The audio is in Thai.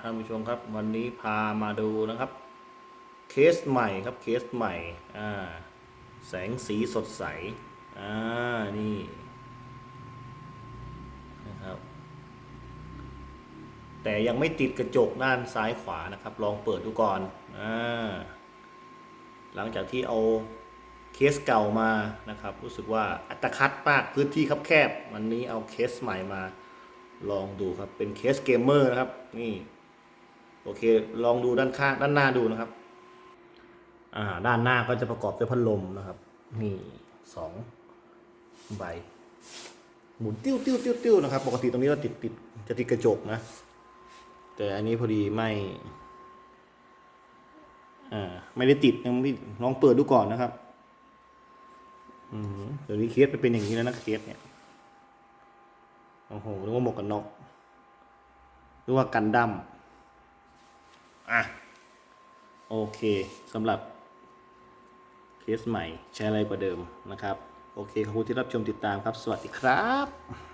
ท่านผู้ชมครับ วันนี้พามาดูนะครับ เคสใหม่ครับเคสใหม่อ่าแสงสีสดใสอ่านี่นะครับ แต่ยังไม่ติดกระจกด้านซ้ายขวานะครับ ลองเปิดดูก่อนอ่าหลังจากที่เอาเคสเก่ามานะครับ รู้สึกว่าอัตคัดมากพื้นที่คับแคบ วันนี้เอาเคสใหม่มา ลองดูครับ เป็นเคสเกมเมอร์นะครับ นี่ โอเค ลองดูด้านข้างด้านหน้าดูนะครับ อ่า ด้านหน้าก็จะประกอบด้วยพัดลมนะครับ นี่สองใบ หมุนติ้วติ้วติ้วติ้วนะครับ ปกติตรงนี้เราติดติดจะติดกระจกนะ แต่อันนี้พอดีไม่ อ่า ไม่ได้ติดยังไม่ลองเปิดดูก่อนนะครับ อืมเดี๋ยวนี้เคสไปเป็นอย่างนี้แล้วนะเคสเนี่ย โอ้โหนึกว่าหมวกกันน็อกนึกว่ากันดั้มอะ โอเคสำหรับเคสใหม่ใช้อะไรกว่าเดิมนะครับ โอเค ขอบคุณที่รับชมติดตามครับ สวัสดีครับ